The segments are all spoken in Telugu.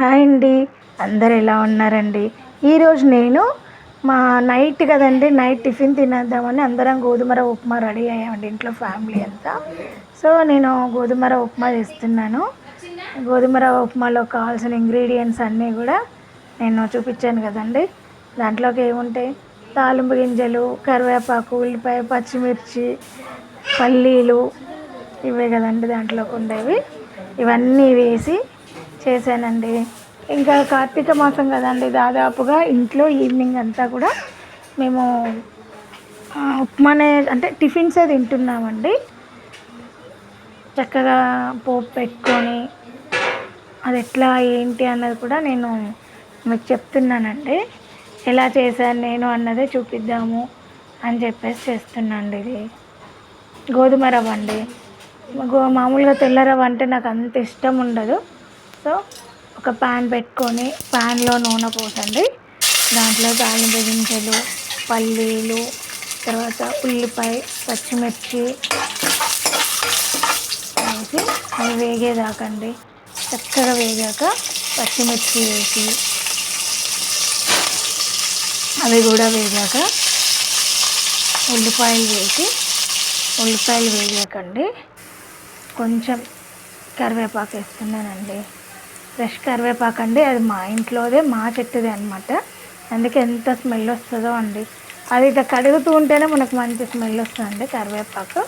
హాయ్ అండి. అందరు ఎలా ఉన్నారండి? ఈరోజు నేను మా నైట్ కదండి నైట్ టిఫిన్ తినేద్దామని అందరం గోధుమర ఉప్మా రెడీ అయ్యామండి ఇంట్లో ఫ్యామిలీ అంతా. సో నేను గోధుమర ఉప్మా చేస్తున్నాను. గోధుమర ఉప్మాలో కావాల్సిన ఇంగ్రీడియంట్స్ అన్నీ కూడా నేను చూపించాను కదండి. దాంట్లోకి ఏముంటాయి? తాలింపు గింజలు కరివేపాకు ఉల్లిపాయ పచ్చిమిర్చి పల్లీలు ఇవే కదండి దాంట్లోకి ఉండేవి. ఇవన్నీ వేసి చేశానండి. ఇంకా కార్తీక మాసం కదండి దాదాపుగా ఇంట్లో ఈవినింగ్ అంతా కూడా మేము ఉప్మానే అంటే టిఫిన్సే తింటున్నామండి. చక్కగా పోపు పెట్టుకొని అది ఎట్లా ఏంటి అన్నది కూడా నేను మీకు చెప్తున్నానండి. ఎలా చేశాను నేను అన్నదే చూపిద్దాము అని చెప్పేసి చేస్తున్నాను ఇది. గోధుమ రవ్వ అండి. గో మామూలుగా తెల్ల రవ్వ అంటే నాకు అంత ఇష్టం ఉండదు. సో ఒక ప్యాన్ పెట్టుకొని ప్యాన్లో నూనె పోసండి. దాంట్లో తాలింపు గింజలు పల్లీలు తర్వాత ఉల్లిపాయ పచ్చిమిర్చి వేసి అవి వేగేదాకండి. చక్కగా వేగాక పచ్చిమిర్చి వేసి అవి కూడా వేగాక ఉల్లిపాయలు వేసి ఉల్లిపాయలు వేగాకండి. కొంచెం కరివేపాకు వేస్తున్నానండి ఫ్రెష్ కరివేపాకు అండి. అది మా ఇంట్లోదే మా చెట్టుదే అనమాట అందుకే ఎంత స్మెల్ వస్తుందో అండి. అది ఇట్లా కడుగుతూ ఉంటేనే మనకు మంచి స్మెల్ వస్తుందండి కరివేపాకు.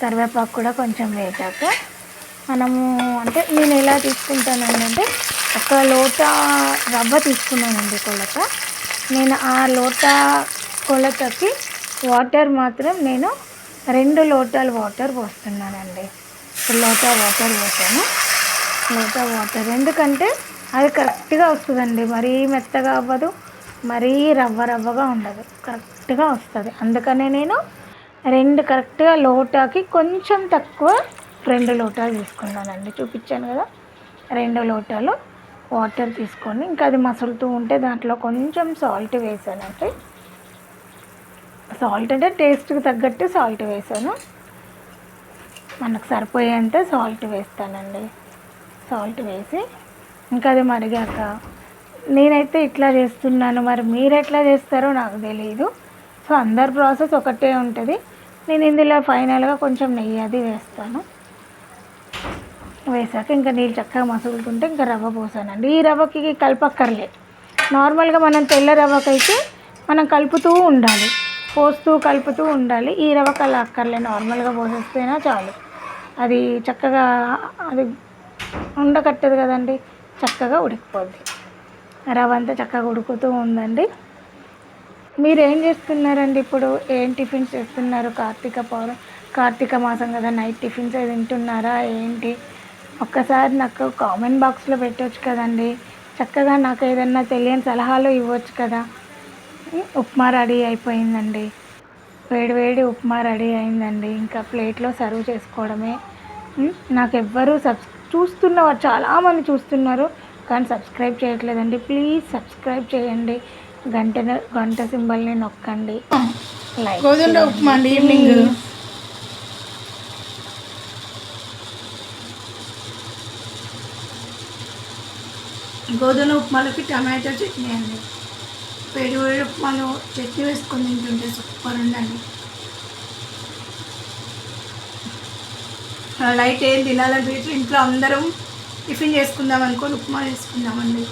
కరివేపాకు కూడా కొంచెం వేసాక మనము అంటే నేను ఎలా తీసుకుంటానండి అంటే ఒక లోట రవ్వ తీసుకున్నానండి కొలత. నేను ఆ లోట కొలతకి వాటర్ మాత్రం నేను రెండు లోటాలు వాటర్ పోస్తున్నానండి. ఒక లోట వాటర్ పోసాను. లోట వాటర్ ఎందుకంటే అది కరెక్ట్గా వస్తుందండి. మరీ మెత్తగా అవ్వదు మరీ రవ్వ రవ్వగా ఉండదు. కరెక్ట్గా వస్తుంది. అందుకనే నేను రెండు కరెక్ట్గా లోటాకి కొంచెం తక్కువ రెండు లోటాలు తీసుకున్నానండి. చూపించాను కదా. రెండు లోటాలు వాటర్ తీసుకొని ఇంకా అది మసులుతూ ఉంటే దాంట్లో కొంచెం సాల్ట్ వేసానండి. సాల్ట్ అంటే టేస్ట్కి తగ్గట్టు సాల్ట్ వేసాను. మనకు సరిపోయేంత సాల్ట్ వేస్తానండి. సాల్ట్ వేసి ఇంకా అది మరిగాక నేనైతే ఇట్లా చేస్తున్నాను మరి మీరు ఎట్లా చేస్తారో నాకు తెలియదు సో అందరి ప్రాసెస్ ఒకటే ఉంటుంది. నేను ఇందులో ఫైనల్గా కొంచెం నెయ్యి అది వేస్తాను. వేసాక ఇంకా నీళ్ళు చక్కగా మసులుతుంటే ఇంకా రవ్వ పోసానండి. ఈ రవ్వకి కలపక్కర్లే. నార్మల్గా మనం తెల్ల రవ్వకైతే మనం కలుపుతూ ఉండాలి. పోస్తూ కలుపుతూ ఉండాలి. ఈ రవ్వకి అలా అక్కర్లే. నార్మల్గా పోసేస్తేనా చాలు. అది చక్కగా అది ఉండకట్టదు కదండి. చక్కగా ఉడికిపోద్ది. రవ్వ అంతా చక్కగా ఉడుకుతూ ఉందండి. మీరు ఏం చేస్తున్నారండి ఇప్పుడు? ఏం టిఫిన్స్ చేస్తున్నారు? కార్తీక పౌర్ణ కార్తీక మాసం కదా నైట్ టిఫిన్స్ అవి తింటున్నారా? ఏంటి? ఒక్కసారి నాకు కామెంట్ బాక్స్లో పెట్టవచ్చు కదండి. చక్కగా నాకు ఏదన్నా తెలియని సలహాలు ఇవ్వచ్చు కదా. ఉప్మా రెడీ అయిపోయిందండి. వేడి వేడి ఉప్మా రెడీ అయిందండి. ఇంకా ప్లేట్లో సర్వ్ చేసుకోవడమే. నాకు ఎవ్వరూ సబ్స్ చూస్తున్నవారు చాలామంది చూస్తున్నారు. కానీ సబ్స్క్రైబ్ చేయట్లేదండి. ప్లీజ్ సబ్స్క్రైబ్ చేయండి. గంట గంట సింబల్ని నొక్కండి. లైక్ గోధుమ ఉప్మా అండి ఈవినింగ్. గోధుమ ఉప్మాలకి టమాటో చట్నీ అండి. వేడి వేడి ఉప్మాలో చట్నీ వేసుకొని తింటుంటే సూపర్ ఉండండి లైట్ ఏం తినాలనిపించి ఇంట్లో అందరం టిఫిన్ చేసుకుందాం అనుకొని ఉప్మా చేసుకుందామండి.